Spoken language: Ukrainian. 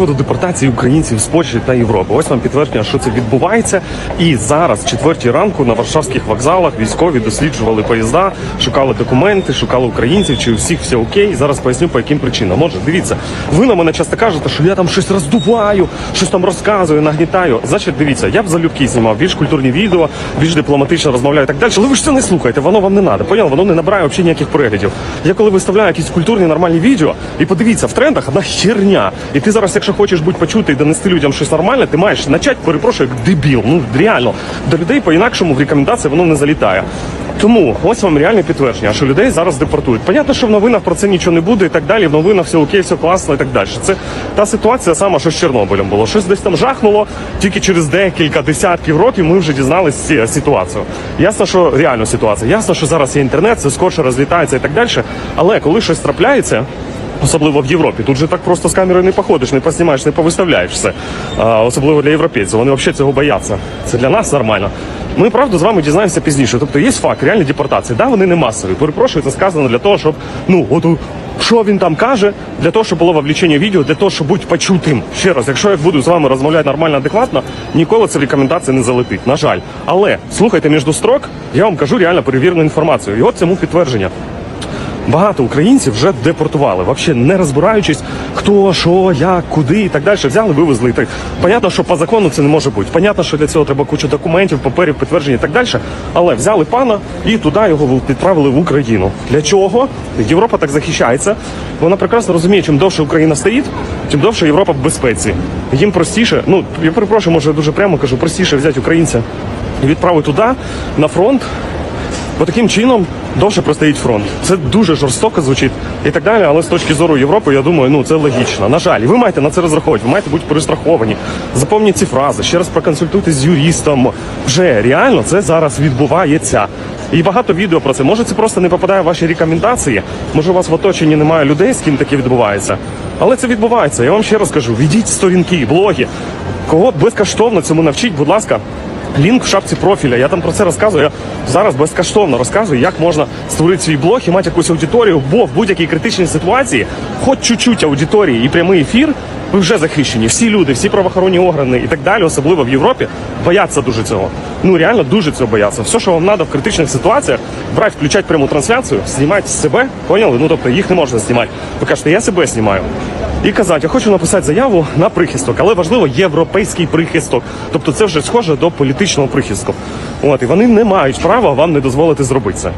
приводу депортації українців з Польщі та Європи. Ось вам підтвердження, що це відбувається. І зараз, четвертій ранку, на варшавських вокзалах військові досліджували поїзда, шукали документи, шукали українців, чи у всіх все окей. Зараз поясню по яким причинам. Може, дивіться, ви на мене часто кажете, що я там щось роздуваю, щось там розказую, нагнітаю. Значить, дивіться, я б залюбки знімав більш культурні відео, більш дипломатично розмовляю і так далі. Але ви ж це не слухаєте, воно вам не треба. Поняв? Воно не набирає взагалі ніяких переглядів. Я коли виставляю якісь культурні нормальні відео, і подивіться, в трендах одна херня. І ти зараз, якщо хочеш бути почутий і донести людям щось нормальне, ти маєш почати, перепрошую, як дебіл. Ну реально до людей по-інакшому в рекомендації воно не залітає. Тому ось вам реальне підтвердження, що людей зараз депортують. Понятно, що в новинах про це нічого не буде і так далі. В новинах все окей, все класно і так далі. Це та ситуація сама, що з Чорнобилем було. Щось десь там жахнуло. Тільки через декілька десятків років ми вже дізналися ситуацію. Ясно, що реальна ситуація. Ясно, що зараз є інтернет, все скорше розлітається і так далі. Але коли щось трапляється. Особливо в Європі. Тут же так просто з камерою не походиш, не поснімаєш, не повиставляєш все. А, особливо для європейців. Вони взагалі цього бояться. Це для нас нормально. Ми правду з вами дізнаємося пізніше. Тобто є факт реальної депортації. Да, вони не масові. Перепрошую, це сказано для того, щоб ну от що він там каже, для того, щоб було вовлечення відео, для того, щоб бути почутим. Ще раз, якщо я буду з вами розмовляти нормально, адекватно, ніколи це в рекомендації не залетить. На жаль. Але слухайте між строк, я вам кажу реально перевірену інформацію. І от цьому підтвердження. Багато українців вже депортували, взагалі не розбираючись, хто, що, як, куди і так далі. Взяли, вивезли. Так. Понятно, що по закону це не може бути. Понятно, що для цього треба куча документів, паперів, підтверджень і так далі. Але взяли пана і туди його відправили в Україну. Для чого? Європа так захищається. Вона прекрасно розуміє, чим довше Україна стоїть, тим довше Європа в безпеці. Їм простіше, ну я перепрошую, може дуже прямо кажу, простіше взяти українця і відправити туди на фронт. Бо таким чином довше простоїть фронт. Це дуже жорстоко звучить і так далі. Але з точки зору Європи, я думаю, ну це логічно. На жаль, ви маєте на це розраховувати, ви маєте бути перестраховані. Запомніть ці фрази, ще раз проконсультуйтесь з юристом. Вже реально це зараз відбувається. І багато відео про це. Може, це просто не попадає в ваші рекомендації. Може, у вас в оточенні немає людей, з ким таке відбувається. Але це відбувається. Я вам ще раз кажу: відіть сторінки, блоги. Кого безкоштовно цьому навчіть, будь ласка. Лінк в шапці профіля. Я там про це розказую. Я зараз безкоштовно розказую, як можна створити свій блог і мати якусь аудиторію, бо в будь-якій критичній ситуації, хоч чуть-чуть аудиторії і прямий ефір, ви вже захищені. Всі люди, всі правоохоронні органи і так далі, особливо в Європі, бояться дуже цього. Ну реально дуже цього бояться. Все, що вам треба в критичних ситуаціях, брати, включати пряму трансляцію, знімати себе, поняли? Ну тобто їх не можна знімати. Ви кажете, я себе знімаю. І казати, я хочу написати заяву на прихисток, але важливо європейський прихисток. Тобто це вже схоже до політичного прихистку. От і вони не мають права вам не дозволити зробити це.